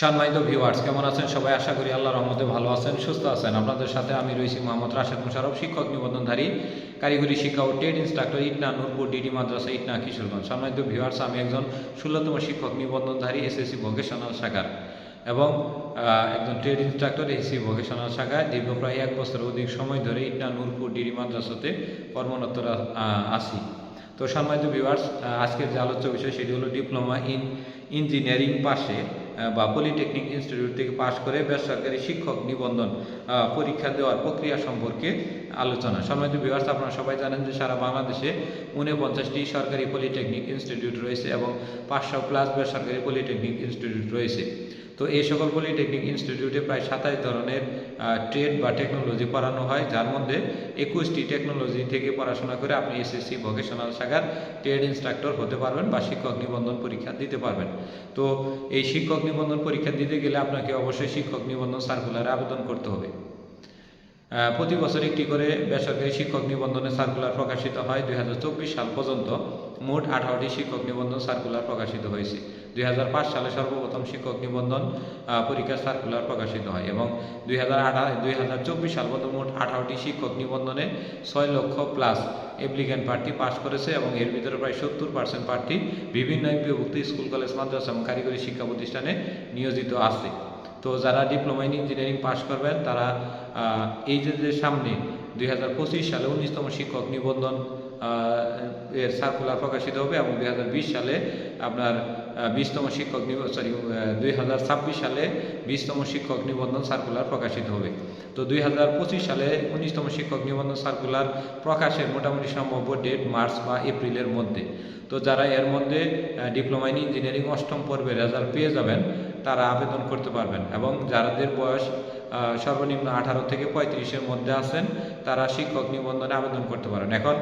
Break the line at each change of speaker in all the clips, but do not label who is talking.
সম্মানিত ভিউয়ার্স কেমন আছেন সবাই? আশা করি আল্লাহর রহমতে ভালো আছেন, সুস্থ আছেন। আপনাদের সাথে আমি রয়েছি মোহাম্মদ রাশেদ মুশারফ শিক্ষক নিবন্ধনধারী, কারিগরি শিক্ষা ও trade instructor Itna Nurpur, DD মাদ্রাসা, ইটনা কিশোরগঞ্জ। সম্মানিত ভিউয়ার্স আমি একজন ষোলোতম শিক্ষক নিবন্ধনধারী, এসএসসি ভোকেশনাল শাখার এবং একজন ট্রেড ইনস্ট্রাক্টর, এসএসসি ভোকেশনাল শাখায় দীর্ঘ প্রায় এক বছর অধিক সময় ধরে ইটনা নূরপুর, ডিডি মাদ্রাসাতে কর্মরত আছি। তো সম্মানিত ভিউয়ার্স আজকের যে আলোচ্য বিষয় সেটি হলো ডিপ্লোমা ইন ইঞ্জিনিয়ারিং পাশে বা পলিটেকনিক ইনস্টিটিউট থেকে পাশ করে বেসরকারি শিক্ষক নিবন্ধন পরীক্ষা দেওয়ার প্রক্রিয়া সম্পর্কে আলোচনা। সম্মানিত বিভাগ আপনারা সবাই জানেন যে সারা বাংলাদেশে উনপঞ্চাশটি সরকারি পলিটেকনিক ইনস্টিটিউট রয়েছে এবং পাঁচশো প্লাস বেসরকারি পলিটেকনিক ইনস্টিটিউট রয়েছে। তো এই সকল পলিটেকনিক ইনস্টিটিউটে প্রায় সাতাশ ধরনের ট্রেড বা টেকনোলজি পড়ানো হয়। যার মধ্যে একুশটি টেকনোলজি থেকে পড়াশোনা করে আপনি এসএসসি ভোকেশনাল শাখার ট্রেড ইনস্ট্রাক্টর হতে পারবেন বা শিক্ষক নিবন্ধন পরীক্ষা দিতে পারবেন। তো এই শিক্ষক নিবন্ধন পরীক্ষা দিতে গেলে আপনাকে অবশ্যই শিক্ষক নিবন্ধন সার্কুলারে আবেদন করতে হবে। প্রতি বছর একটি করে বেসরকারি শিক্ষক নিবন্ধনের সার্কুলার প্রকাশিত হয় দুই হাজার চব্বিশ সাল পর্যন্ত। মোট আঠারোটি শিক্ষক নিবন্ধন সার্কুলার প্রকাশিত হয়েছে। দুই হাজার পাঁচ সালে সর্বপ্রথম শিক্ষক নিবন্ধন আহ, পরীক্ষার সার্কুলার প্রকাশিত হয় এবং দুই হাজার সাল পর্যন্ত মোট আঠারোটি শিক্ষক নিবন্ধনে ছয় লক্ষ প্লাস অ্যাপ্লিক্যান্ট প্রার্থী পাশ করেছে এবং এর ভিতরে প্রায় সত্তর পার্সেন্ট প্রার্থী বিভিন্ন এমপিভুক্ত স্কুল কলেজ মাদ্রাসা এবং কারিগরি শিক্ষা প্রতিষ্ঠানে নিয়োজিত আছে। তো যারা ডিপ্লোমা ইন ইঞ্জিনিয়ারিং পাশ করবেন তারা এই যে সামনে দুই হাজার পঁচিশ সালে উনিশতম শিক্ষক নিবন্ধন এর সার্কুলার প্রকাশিত হবে এবং দুই হাজার বিশ সালে আপনার বিশতম শিক্ষক নিব সরি দুই হাজার ছাব্বিশ সালে বিশতম শিক্ষক নিবন্ধন সার্কুলার প্রকাশিত হবে। তো দুই হাজার পঁচিশ সালে উনিশতম শিক্ষক নিবন্ধন সার্কুলার প্রকাশের মোটামুটি সম্ভাব্য ডেট মার্চ বা এপ্রিলের মধ্যে। তো যারা এর মধ্যে ডিপ্লোমা ইন ইঞ্জিনিয়ারিং অষ্টম পর্বে রেজাল্ট পেয়ে যাবেন তারা আবেদন করতে পারবেন। এবং যাদের বয়স সর্বনিম্ন আঠারো থেকে পঁয়ত্রিশের মধ্যে আছেন, তারা শিক্ষক নিবন্ধনে আবেদন করতে পারেন। এখন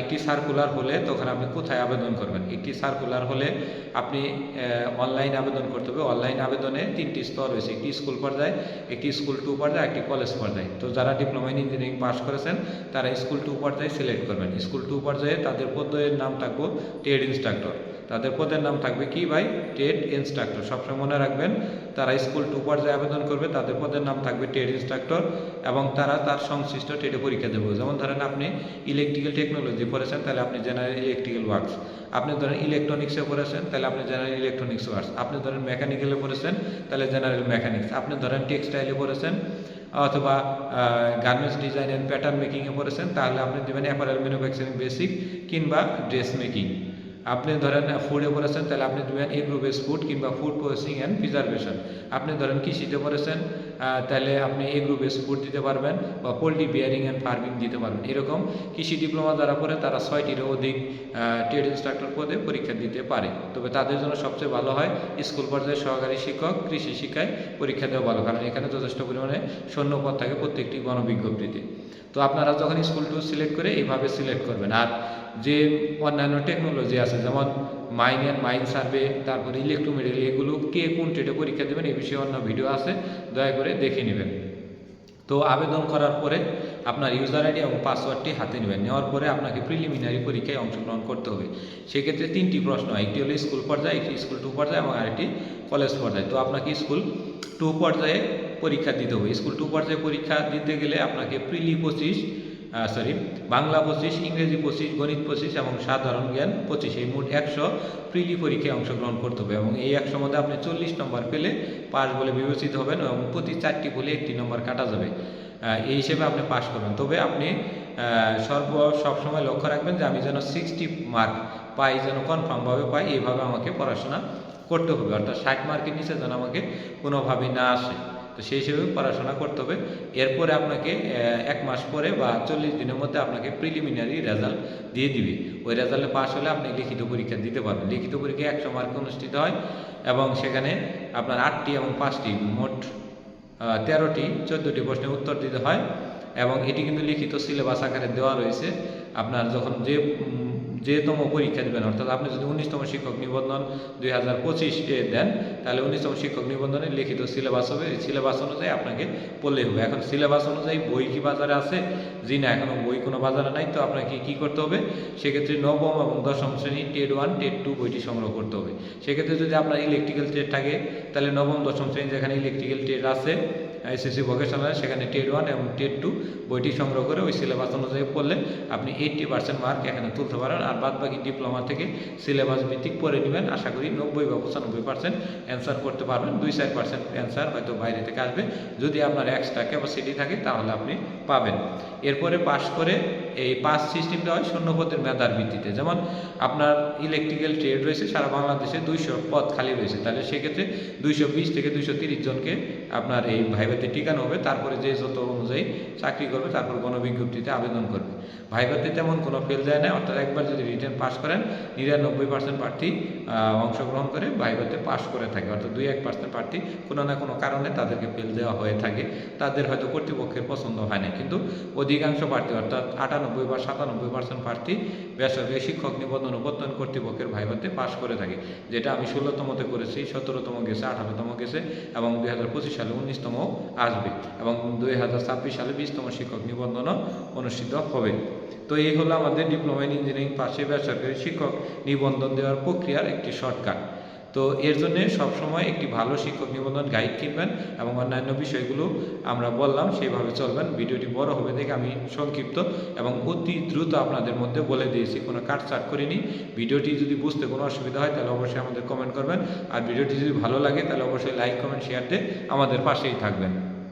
একটি সার্কুলার হলে তখন আপনি কোথায় আবেদন করবেন? একটি সার্কুলার হলে আপনি অনলাইন আবেদন করতে হবে। অনলাইন আবেদনে তিনটি স্তর রয়েছে। একটি স্কুল পর্যায়ে, একটি স্কুল টু পর্যায়ে, একটি কলেজ পর্যায়ে। তো যারা ডিপ্লোমা ইন ইঞ্জিনিয়ারিং পাস করেছেন, তারা স্কুল টু পর্যায়ে সিলেক্ট করবেন। স্কুল টু পর্যায়ে তাদের পদের নাম থাকবে ট্রেড ইনস্ট্রাক্টর তাদের পদের নাম থাকবে কি ভাই? ট্রেড ইনস্ট্রাক্টর সবসময় মনে রাখবেন, তারা স্কুল টু পর্যায়ে আবেদন করবে, তাদের পদের নাম থাকবে ট্রেড ইনস্ট্রাক্টর এবং তারা তার সংশ্লিষ্ট ট্রেডে পরীক্ষা দেবে। যেমন ধরেন আপনি ইলেকট্রিক্যাল টেকনোলজি পড়েছেন, তাহলে আপনি জেনারেল ইলেকট্রিক্যাল ওয়ার্কস আপনি ধরেন ইলেকট্রনিক্সে পড়েছেন, তাহলে আপনি জেনারেল ইলেকট্রনিক্স ওয়ার্কস আপনি ধরেন মেকানিক্যালে পড়েছেন, তাহলে জেনারেল মেকানিক্স আপনি ধরেন টেক্সটাইলে পড়েছেন অথবা গার্মেন্টস ডিজাইন অ্যান্ড প্যাটার্ন মেকিংয়ে পড়েছেন, তাহলে আপনি দেবেন অ্যাপারেল ম্যানুফ্যাকচারিং বেসিক কিংবা ড্রেস মেকিং আপনি ধরেন ফুডে পড়েছেন তাহলে আপনি দেবেন এগ্রো বেস ফুড কিংবা ফুড প্রসেসিং অ্যান্ড প্রিজার্ভেশন আপনি ধরেন কৃষিতে পড়েছেন তাহলে আপনি এগ্রো বেস ফুড দিতে পারবেন বা পোলট্রি বিয়ারিং অ্যান্ড ফার্মিং দিতে পারবেন। এরকম কৃষি ডিপ্লোমা যারা পড়ে তারা ছয়টির অধিক ট্রেড ইনস্ট্রাক্টর পদে পরীক্ষা দিতে পারে। তবে তাদের জন্য সবচেয়ে ভালো হয় স্কুল পর্যায়ে সহকারী শিক্ষক, কৃষি শিক্ষায় পরীক্ষা দেওয়া ভালো। কারণ এখানে যথেষ্ট পরিমাণে শূন্য পদ থাকে প্রত্যেকটি গণবিজ্ঞপ্তিতে। তো আপনারা যখন স্কুল টু সিলেক্ট করে এইভাবে সিলেক্ট করবেন। আর যে অন্যান্য টেকনোলজি আছে, যেমন মাইন অ্যান্ড মাইন সার্ভে তারপরে ইলেকট্রোমেডিকেল এগুলো কে কোন ট্রেডে পরীক্ষা দেবেন, এই বিষয়ে অন্য ভিডিও আছে, দয়া করে দেখে নেবেন। তো আবেদন করার পরে আপনার ইউজার আইডি এবং পাসওয়ার্ডটি হাতে নেবেন, নেওয়ার পরে আপনাকে প্রিলিমিনারি পরীক্ষায় অংশগ্রহণ করতে হবে। সেক্ষেত্রে তিনটি প্রশ্ন, একটি হলো স্কুল পর্যায়ে, একটি স্কুল টু পর্যায়ে এবং আরেকটি কলেজ পর্যায়ে। তো আপনাকে স্কুল টু পর্যায়ে পরীক্ষা দিতে হবে। স্কুল টু পর্যায়ে পরীক্ষা দিতে গেলে আপনাকে প্রিলি পঁচিশ সরি বাংলা পঁচিশ, ইংরেজি পঁচিশ, গণিত পঁচিশ এবং সাধারণ জ্ঞান পঁচিশ। এই মোট একশো প্রিলি পরীক্ষায় অংশগ্রহণ করতে হবে এবং এই একশো মধ্যে আপনি চল্লিশ নম্বর পেলে পাস বলে বিবেচিত হবেন এবং প্রতি চারটি বলে একটি নম্বর কাটা যাবে। এই হিসেবে আপনি পাশ করবেন। তবে আপনি সর্ব সবসময় লক্ষ্য রাখবেন যে আমি যেন সিক্সটি মার্ক পাই, যেন কনফার্মভাবে পাই, এইভাবে আমাকে পড়াশোনা করতে হবে। অর্থাৎ ষাট মার্কের নিচে যেন আমাকে কোনোভাবেই না আসে। তো সেই হিসেবে পড়াশোনা করতে হবে। এরপরে আপনাকে এক মাস পরে বা চল্লিশ দিনের মধ্যে আপনাকে প্রিলিমিনারি রেজাল্ট দিয়ে দিবে। ওই রেজাল্টে পাস হলে আপনি লিখিত পরীক্ষা দিতে পারবেন। লিখিত পরীক্ষা একশো মার্ক অনুষ্ঠিত হয় এবং সেখানে আপনার আটটি এবং পাঁচটি মোট তেরোটি, চোদ্দোটি প্রশ্নের উত্তর দিতে হয় এবং এটি কিন্তু লিখিত সিলেবাস আকারে দেওয়া রয়েছে। আপনার যখন যে যেতম পরীক্ষা দেবেন, অর্থাৎ আপনি যদি উনিশতম শিক্ষক নিবন্ধন দুই হাজার পঁচিশে দেন, তাহলে উনিশতম শিক্ষক নিবন্ধনে লিখিত সিলেবাস হবে। এই সিলেবাস অনুযায়ী আপনাকে পড়লেই হবে। এখন সিলেবাস অনুযায়ী বই কি বাজারে আছে? জি না, এখনও বই কোনো বাজারে নাই। তো আপনাকে কি করতে হবে? সেক্ষেত্রে নবম এবং দশম শ্রেণি টেড ওয়ান টেড টু বইটি সংগ্রহ করতে হবে। সেক্ষেত্রে যদি আপনার ইলেকট্রিক্যাল ট্রেড থাকে, তাহলে নবম, দশম শ্রেণি যেখানে ইলেকট্রিক্যাল ট্রেড আছে এসএসসি ভোকেশনাল সেখানে টেড ওয়ান এবং টেড টু বইটি সংগ্রহ করে ওই সিলেবাস অনুযায়ী পড়লে আপনি এইট্টি পার্সেন্ট মার্ক এখানে তুলতে পারেন। আর বাদ বাকি ডিপ্লোমা থেকে সিলেবাস ভিত্তিক পড়ে নেবেন। আশা করি নব্বই বা পঁচানব্বই পার্সেন্ট অ্যান্সার করতে পারবেন। দুই চার পার্সেন্ট অ্যান্সার হয়তো বাইরে থেকে আসবে। যদি আপনার এক্সট্রা ক্যাপাসিটি থাকে তাহলে আপনি পাবেন। এরপরে পাশ করে এই পাস সিস্টেমটা হয় শূন্যপদের মেধার ভিত্তিতে। যেমন আপনার ইলেকট্রিক্যাল ট্রেড রয়েছে, সারা বাংলাদেশে দুইশো পদ খালি রয়েছে। তাহলে সেক্ষেত্রে দুইশো বিশ থেকে দুইশো তিরিশ জনকে আপনার এই ভাইভাতে টিকানো হবে, তারপরে যে যত অনুযায়ী চাকরি করবে, তারপর গণবিজ্ঞপ্তিতে আবেদন করবে। ভাইভাতে তেমন কোনো ফেল যায় না অর্থাৎ একবার যদি রিটার্ন পাস করেন, নিরানব্বই পার্সেন্ট প্রার্থী অংশগ্রহণ করে ভাইভাতে পাস করে থাকে। অর্থাৎ দুই এক পার্সেন্ট প্রার্থী কোনো না কোনো কারণে তাদেরকে ফেল দেওয়া হয়ে থাকে। তাদের হয়তো কর্তৃপক্ষের পছন্দ হয় না কিন্তু অধিকাংশ প্রার্থী, অর্থাৎ আটানব্বই বা সাতানব্বই পার্সেন্ট প্রার্থী, বেসরকারি শিক্ষক নিবন্ধন ও প্রত্যয়ন কর্তৃপক্ষের ভাইভাতে পাস করে থাকে, যেটা আমি ষোলোতমতে করেছি, সতেরোতম গেছে, আঠারোতম গেছে এবং দুই হাজার পঁচিশ সালে উনিশতম আসবে এবং দুই হাজার ছাব্বিশ সালে বিশতম শিক্ষক নিবন্ধনও অনুষ্ঠিত হবে। তো এই হলো আমাদের ডিপ্লোমা ইন ইঞ্জিনিয়ারিং পাশে বেসরকারি শিক্ষক নিবন্ধন দেওয়ার প্রক্রিয়ার একটি শর্টকাট তো এর জন্যে সবসময় একটি ভালো শিক্ষক নিবন্ধন গাইড কিনবেন এবং অন্যান্য বিষয়গুলো আমরা বললাম, সেইভাবে চলবেন। ভিডিওটি বড় হবে দেখে আমি সংক্ষিপ্ত এবং অতি দ্রুত আপনাদের মধ্যে বলে দিয়েছি, কোনো কাটছাট করিনি। ভিডিওটি যদি বুঝতে কোনো অসুবিধা হয় তাহলে অবশ্যই আমাদের কমেন্ট করবেন। আর ভিডিওটি যদি ভালো লাগে তাহলে অবশ্যই লাইক কমেন্ট শেয়ার দিয়ে আমাদের পাশেই থাকবেন।